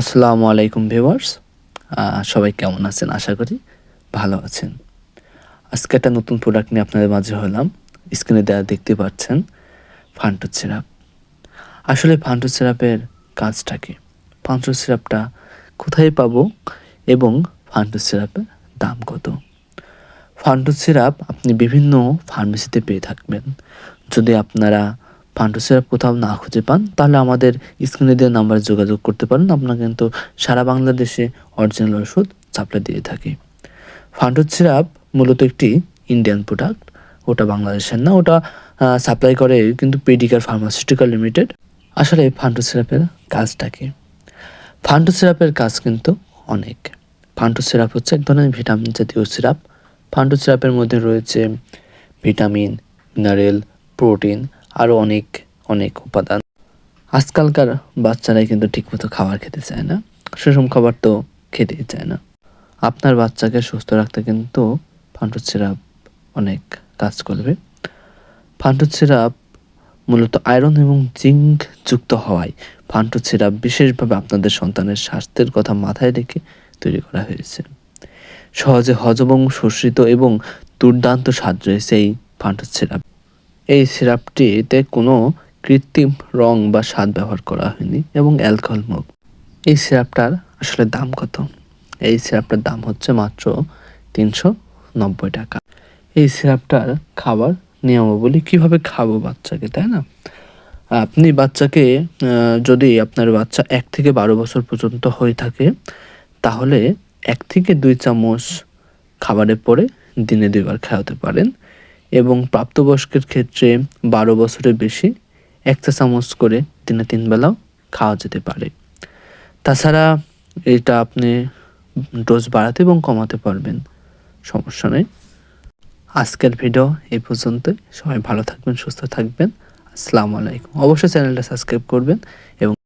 আসসালামু আলাইকুম ভিউয়ার্স। সবাই কেমন আছেন? আশা করি ভালো আছেন। আজকে একটা নতুন প্রোডাক্ট নিয়ে আপনাদের মাঝে হলাম। স্ক্রিনে দেওয়া দেখতে পাচ্ছেন ফান্টু সিরাপ আসলে ফান্টু সিরাপের কাজটা কি? ফান্টু সিরাপটা কোথায় পাবো এবং ফান্টু সিরাপের দাম কত? ফান্টু সিরাপ আপনি বিভিন্ন ফার্মেসিতে পেয়ে থাকবেন। যদি আপনারা ফান্টু সিরাপ কোথাও না খুঁজে পান, তাহলে আমাদের স্ক্রিনে দেওয়া নাম্বারে যোগাযোগ করতে পারেন। আপনারা কিন্তু সারা বাংলাদেশে অরিজিনাল ওষুধ সাপ্লাই দিয়ে থাকি। ফান্টু সিরাপ মূলত একটি ইন্ডিয়ান প্রোডাক্ট ওটা বাংলাদেশের না, ওটা সাপ্লাই করে কিন্তু পেডিকার ফার্মাসিউটিক্যাল লিমিটেড আসলে ফান্টু সিরাপের কাজটা কি? সিরাপের কাজ কিন্তু অনেক। ফান্টু সিরাপ হচ্ছে এক ধরনের ভিটামিন জাতীয় সিরাপ ফান্টু সিরাপের মধ্যে রয়েছে ভিটামিন মিনারেল প্রোটিন আরও অনেক অনেক উপাদান। আজকালকার বাচ্চারাই কিন্তু ঠিকমতো খাবার খেতে চায় না। সুষম খাবার তো খেতেই চায় না। আপনার বাচ্চাকে সুস্থ রাখতে কিন্তু ফান্টু সিরাপ অনেক কাজ করবে। ফান্টু সিরাপ মূলত আয়রন এবং জিঙ্ক যুক্ত হওয়ায় ফান্টু সিরাপ বিশেষভাবে আপনাদের সন্তানের স্বাস্থ্যের কথা মাথায় রেখে তৈরি করা হয়েছে। সহজে হজম এবং শোষিত এবং দুর্দান্ত স্বাদ রয়েছে এই ফান্টু সিরাপ। এই সিরাপটিতে কোনো কৃত্রিম রং বা স্বাদ ব্যবহার করা হয়নি এবং অ্যালকোহল মুক্ত। এই সিরাপটার আসলে দাম কত? এই সিরাপটার দাম হচ্ছে মাত্র তিনশো নব্বই টাকা। এই সিরাপটার খাবার নিয়মাবলী কীভাবে খাব বাচ্চাকে, তাই না? আপনি বাচ্চাকে যদি আপনার বাচ্চা এক থেকে বারো বছর পর্যন্ত হয়ে থাকে, তাহলে এক থেকে দুই চামচ খাবারের পরে দিনে দুইবার খাওয়াতে পারেন। এবং প্রাপ্তবয়স্কের ক্ষেত্রে বারো বছরের বেশি এক চা চামচ করে দিনে তিন বেলাও খাওয়া যেতে পারে। তাছাড়া এটা আপনি ডোজ বাড়াতে এবং কমাতে পারবেন, সমস্যা নেই। আজকের ভিডিও এই পর্যন্তই সবাই ভালো থাকবেন, সুস্থ থাকবেন। আসসালামু আলাইকুম। অবশ্যই চ্যানেলটা সাবস্ক্রাইব করবেন এবং